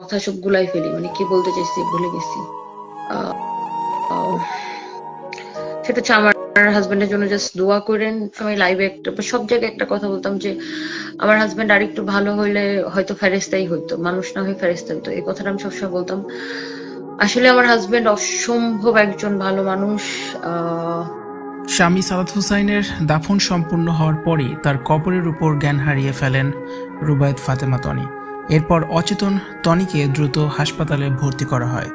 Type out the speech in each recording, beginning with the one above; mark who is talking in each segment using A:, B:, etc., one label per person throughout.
A: কথা সব গুলাই ফেলি মানে কি বলতে চাইছি ভুলে গেছি। সেটা হচ্ছে আমার হাজবেন্ডের জন্য জাস্ট দোয়া করেন। সময় লাইভে একটা, সব জায়গায় একটা কথা বলতাম যে, আমার হাজবেন্ড আর একটু ভালো হইলে হয়তো ফেরেস্তাই হইতো, মানুষ না হয়ে ফেরেস্তা হইতো। এই কথাটা আমি সবসময় বলতাম। আসলে আমার হাজবেন্ড অসম্ভব একজন ভালো মানুষ
B: স্বামী সাদাত হুসাইনের দাফন সম্পূর্ণ হওয়ার পরই তার কবরের উপর জ্ঞান হারিয়ে ফেলেন রুবায়ত ফাতেমা তনি। এরপর অচেতন তনিকে দ্রুত হাসপাতালে ভর্তি করা হয়।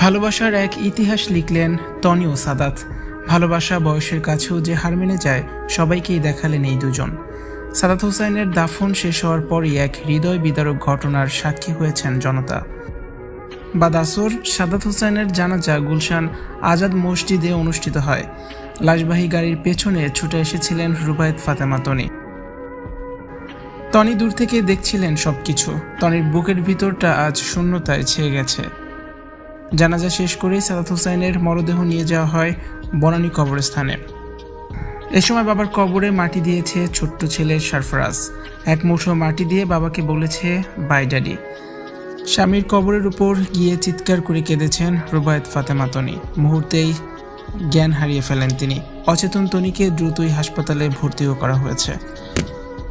B: ভালোবাসার এক ইতিহাস লিখলেন তনি ও সাদাত। ভালোবাসা বয়সের কাছেও যে হার মেনে যায়, সবাইকেই দেখালেন এই দুজন। সাদাত হুসাইনের দাফন শেষ হওয়ার পরই এক হৃদয় বিদারক ঘটনার সাক্ষী হয়েছেন জনতা। বাদাসর সাদাত হোসেনের জানাজা গুলশান আজাদ মসজিদে অনুষ্ঠিত হয়। লাশবাহী গাড়ির পেছনে ছুটে এসেছিলেন রুবায়ত ফাতেমা তনি তনি দূর থেকে দেখছিলেন সব কিছু তনির বুকের ভিতরটা আজ শূন্যতায় ছেয়ে গেছে। জানাজা শেষ করেই সাদাত হোসেনের মরদেহ নিয়ে যাওয়া হয় বনানী কবরস্থানে। এ সময় বাবার কবরে মাটি দিয়েছে ছোট্ট ছেলে সারফরাজ এক মুঠো মাটি দিয়ে বাবাকে বলেছে, বাই ড্যাডি। স্বামীর কবরের উপর গিয়ে চিৎকার করে কেঁদেছেন রুবায়ত ফাতেমা তনি মুহূর্তেই জ্ঞান হারিয়ে ফেলেন তিনি। অচেতন তনিকে দ্রুতই হাসপাতালে ভর্তিও করা হয়েছে।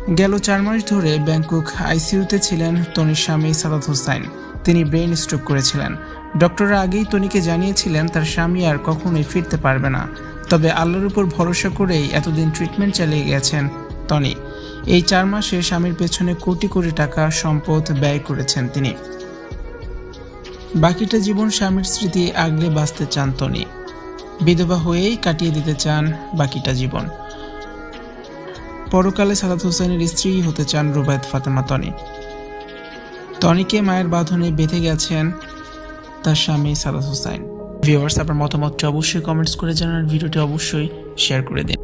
B: গেল চার মাস ধরে ব্যাংকক আইসিইউতে ছিলেন তনির স্বামী সাদাত হোসাইন তিনি ব্রেন স্ট্রোক করেছিলেন। ডক্টররা আগেই তনিকে জানিয়েছিলেন তার স্বামী আর কখনোই ফিরতে পারবে না। তবে আল্লাহর উপর ভরসা করেই এতদিন ট্রিটমেন্ট চালিয়ে গেছেন তনি। এই চার মাসে স্বামীর পেছনে কোটি কোটি টাকা সম্পদ ব্যয় করেছেন তিনি। বাকিটা জীবন স্বামীর স্মৃতি আগলে বাঁচতে চান তনি। বিধবা হয়েই কাটিয়ে দিতে চান বাকিটা জীবন। পরকালে সাদাত হোসেনের স্ত্রী হতে চান রুবায়ত ফাতেমা তনি। তনিকে মায়ের বাঁধনে বেঁধে গেছেন তার স্বামী সাদাত হোসেন। ভিউয়ার্স, আপনার মতামতটি অবশ্যই কমেন্টস করে জানান। ভিডিওটি অবশ্যই শেয়ার করে দিন।